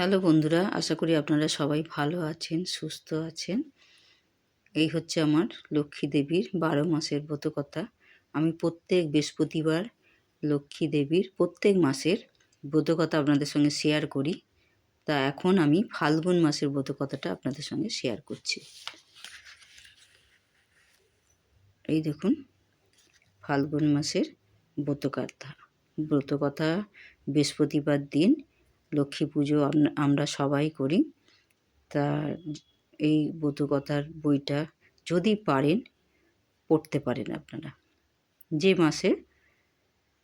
Hello বন্ধুরা, আশা করি আপনারা সবাই ভালো আছেন, সুস্থ আছেন। এই হচ্ছে আমার লক্ষ্মী দেবীর বারো মাসের ব্রত কথা। আমি প্রত্যেক বৃহস্পতিবার লক্ষ্মী দেবীর প্রত্যেক মাসের ব্রত কথা আপনাদের সঙ্গে শেয়ার করি। তা এখন আমি ফাল্গুন মাসের ব্রত কথাটা আপনাদের সঙ্গে শেয়ার করছি। এই দেখুন, ফাল্গুন মাসের ব্রতকথা ব্রতকথা বৃহস্পতিবার দিন লক্ষ্মী পুজো আমরা সবাই করি। তা এই ব্রতকথার বইটা যদি পারেন, পড়তে পারেন আপনারা। যে মাসে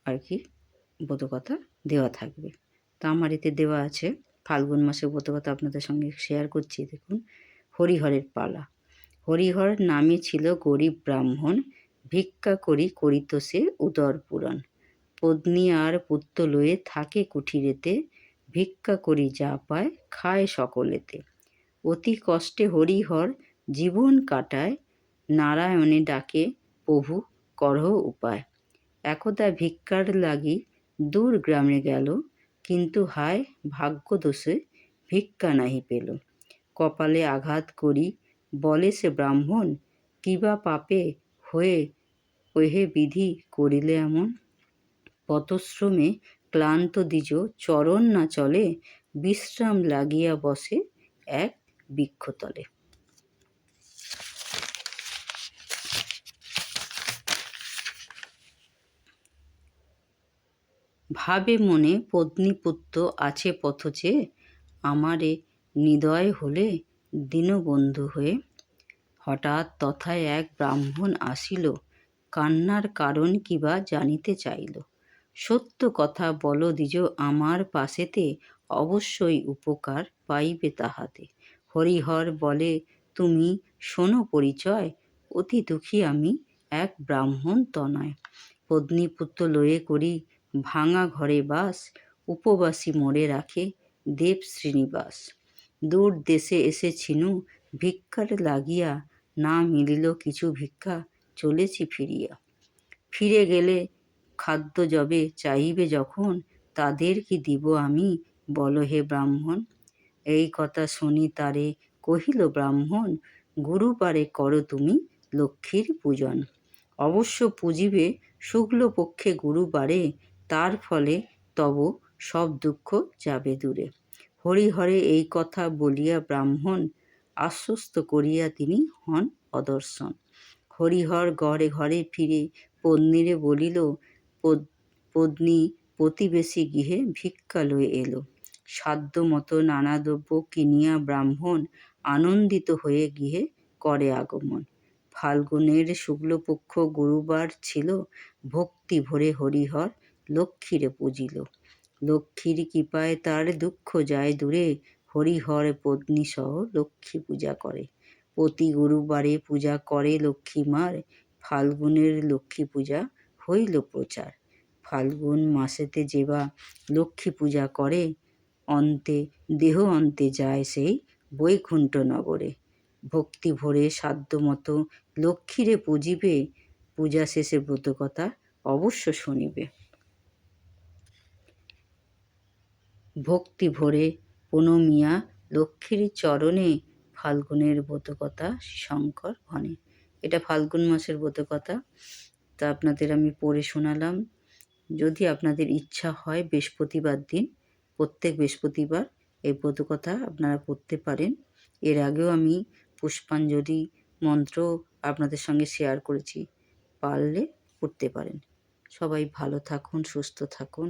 আর কি ব্রতকথা দেওয়া থাকবে। তা আমার এতে দেওয়া আছে। ফাল্গুন মাসে ব্রতকথা আপনাদের সঙ্গে শেয়ার করছি, দেখুন। হরিহরের পালা। হরিহর নামে ছিল গরিব ব্রাহ্মণ, ভিক্ষা করি করিত সে উদর পুরাণ। পত্নী আর পুত্র লয়ে থাকে কুঠিরেতে ভিক্ষা করি যা পায়, খায় সকলেতে। অতি কষ্টে হরিহর জীবন কাটায়, নারায়ণে ডাকে, প্রভু, করহ উপায়। একদা ভিক্ষার লাগি দূর গ্রামে গেল, কিন্তু হায় ভাগ্য দোষে ভিক্ষা নাহি পেল। কপালে আঘাত করি, বলে সে ব্রাহ্মণ কিবা পাপে হয়ে, ওহে বিধি করিলে এমন? পথশ্রমে ক্লান্ত দ্বিজ চরণ না চলে, বিশ্রাম লাগিয়া বসে এক বৃক্ষতলে। ভাবে মনে পত্নীপুত্র আছে পথচে, আমারে নিদয় হলে দীনবন্ধু হয়ে। হঠাৎ তথায় এক ব্রাহ্মণ আসিল, কান্নার কারণ কিবা জানিতে চাইল। সত্য কথা বলো দিজ আমার পাশেতে, অবশ্যই উপকার পাইবে তাহাতে। হরিহর বলে, তুমি শোনো পরিচয়, অতি দুঃখী আমি এক ব্রাহ্মণ তনয়। পত্নীপুত্র লয়ে করি, ভাঙা ঘরে বাস, উপবাসী মোড়ে রাখে দেব শ্রীনিবাস। দূর দেশে এসেছিনু, ভিক্ষার লাগিয়া না মিলিল কিছু ভিক্ষা, চলেছি ফিরিয়া। ফিরে গেলে খাদ্য যবে চাহিবে যখন, তাদের কি দিব আমি? বল হে ব্রাহ্মণ। এই কথা শুনি তারে কহিল ব্রাহ্মণ গুরুবারে করো তুমি লক্ষ্মীর পূজন। অবশ্য পুজিবে শুক্লপক্ষে গুরুবারে তার ফলে তব সব দুঃখ যাবে দূরে। হরিহরে এই কথা বলিয়া ব্রাহ্মণ আশ্বস্ত করিয়া তিনি হন অদর্শন। হরিহর ঘরে ঘরে ফিরে পত্নীরে বলিল পত্নী প্রতিবেশী গৃহে ভিক্ষা লয়ে এলো। সাধ্য মতো নানা দ্রব্য কিনিয়া ব্রাহ্মণ আনন্দিত হয়ে গৃহে করে আগমন। ফাল্গুনের শুক্লপক্ষ গুরুবার ছিল, ভক্তি ভরে হরিহর লক্ষ্মীরে পুজিল। লক্ষ্মীর কৃপায় তার দুঃখ যায় দূরে, হরিহর পত্নী সহ লক্ষ্মী পূজা করে। প্রতি গুরুবারে পূজা করে লক্ষ্মী মার ফাল্গুনের লক্ষ্মী পূজা হইল প্রচার। ফাল্গুন মাসেতে যেবা লক্ষ্মী পূজা করে, অন্তে, দেহ অন্তে যায় সেই বৈকুণ্ঠ নগরে। ভক্তি ভরে সাধ্যমতো লক্ষ্মীরে পুজিবে, পূজা শেষে ব্রতকথা অবশ্য শুনিবে। ভক্তি ভরে প্রণমিয়া লক্ষ্মীর চরণে ফাল্গুনের ব্রতকথা শঙ্কর ঘনে এটা ফাল্গুন মাসের ব্রতকথা তা আপনাদের আমি পড়ে শোনালাম। যদি আপনাদের ইচ্ছা হয় বৃহস্পতিবার দিন, প্রত্যেক বৃহস্পতিবার এই ব্রতকথা আপনারা পড়তে পারেন। এর আগেও আমি পুষ্পাঞ্জলি মন্ত্র আপনাদের সঙ্গে শেয়ার করেছি, পারলে পড়তে পারেন। সবাই ভালো থাকুন, সুস্থ থাকুন।